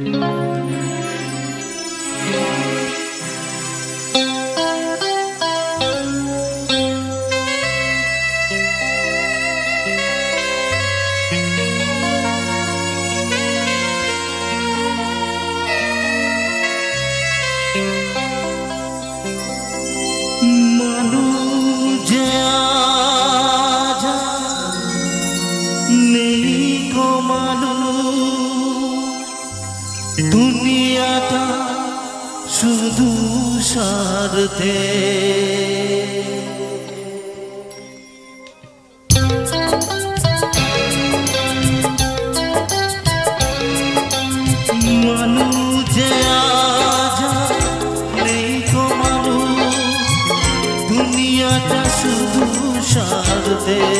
মানুষ দুনিয়াটা শুধু মানুষ দুনিয়াটা শুধু স্বার্থে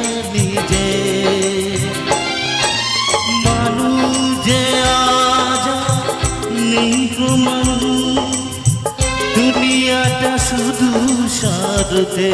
যে আজ নেই তোমার দুনিয়াটা শুধু স্বার্থে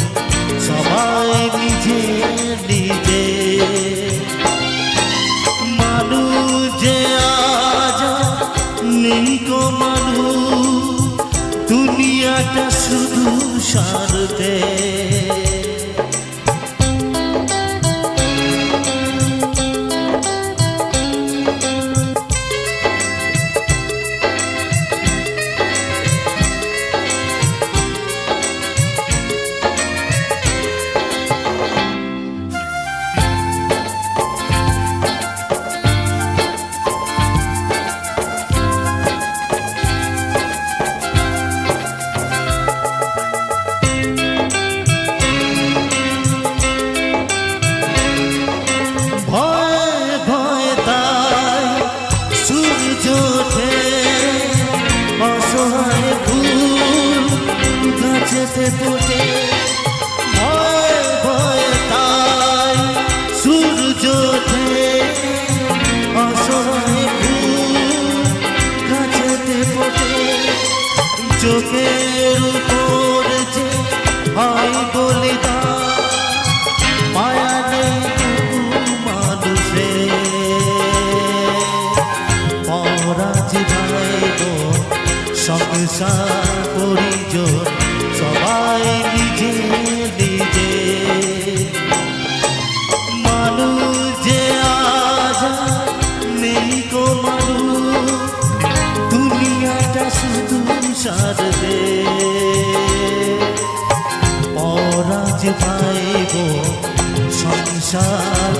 গো মানুষ দুনিয়াটা শুধু স্বার্থে গাছেতে ফোটে ভয় ভয় তাই সূর্য অসহায় ফুল গাছেতে চোখের উপর যে হয় বলিদান, মায়া নেই মানুষে পরাজ ভাইব সংসার তুম সারবে পরাজ পাইব সংসার